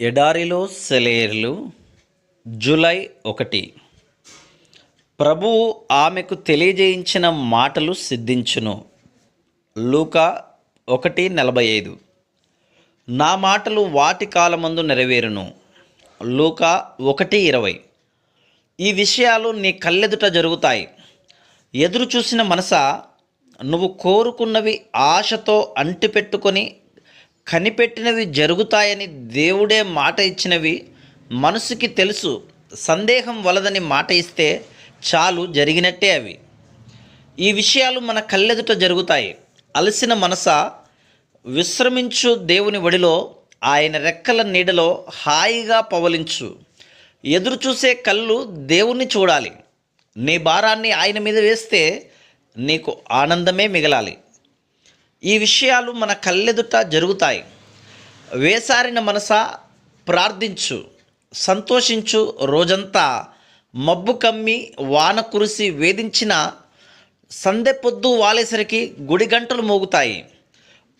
ఎడారిలో సెలేర్లు జూలై ఒకటి. ప్రభువు ఆమెకు తెలియజేయించిన మాటలు సిద్ధించును. లూకా ఒకటి నలభై ఐదు. నా మాటలు వాటి కాలమందు నెరవేరును. లూకా ఒకటి ఇరవై. ఈ విషయాలు నీ కళ్ళెదుట జరుగుతాయి. ఎదురు చూసిన మనస నువ్వు కోరుకున్నవి ఆశతో అంటిపెట్టుకొని కనిపెట్టినవి జరుగుతాయని దేవుడే మాట ఇచ్చినవి మనసుకి తెలుసు సందేహం వలదని మాట ఇస్తే చాలు జరిగినట్టే అవి. ఈ విషయాలు మన కళ్ళెదుట జరుగుతాయి. అలసిన మనస విశ్రమించు దేవుని ఒడిలో ఆయన రెక్కల నీడలో హాయిగా పవలించు. ఎదురు చూసే కళ్ళు దేవుణ్ణి చూడాలి. నీ భారాన్ని ఆయన మీద వేస్తే నీకు ఆనందమే మిగలాలి. ఈ విషయాలు మన కళ్ళెదుట జరుగుతాయి. వేసారిన మనస ప్రార్థించు సంతోషించు రోజంతా. మబ్బు కమ్మి వాన కురిసి వేధించిన సందె పొద్దు వాలేసరికి గుడి గంటలు మోగుతాయి.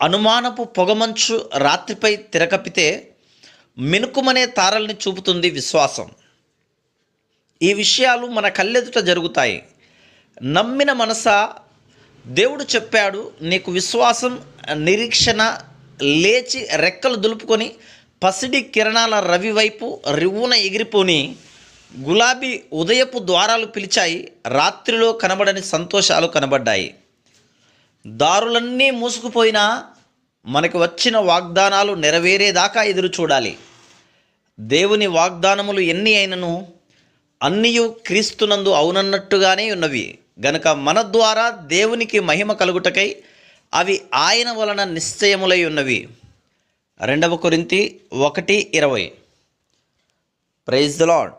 అనుమానపు పొగమంచు రాత్రిపై తిరకపితే మినుకుమనే తారల్ని చూపుతుంది విశ్వాసం. ఈ విషయాలు మన కళ్ళెదుట జరుగుతాయి. నమ్మిన మనస దేవుడు చెప్పాడు నీకు విశ్వాసం నిరీక్షణ లేచి రెక్కలు దులుపుకొని పసిడి కిరణాల రవి వైపు రివ్వున ఎగిరిపోని గులాబీ ఉదయపు ద్వారాలు పిలిచాయి. రాత్రిలో కనబడని సంతోషాలు కనబడ్డాయి. దారులన్నీ మూసుకుపోయినా మనకు వచ్చిన వాగ్దానాలు నెరవేరేదాకా ఎదురు చూడాలి. దేవుని వాగ్దానములు ఎన్ని అయినను అన్నియు క్రీస్తునందు అవునన్నట్టుగానే ఉన్నవి. గనుక మన ద్వారా దేవునికి మహిమ కలుగుటకై అవి ఆయన వలన నిశ్చయములై ఉన్నవి. రెండవ కొరింతి ఒకటి ఇరవై. Praise the lord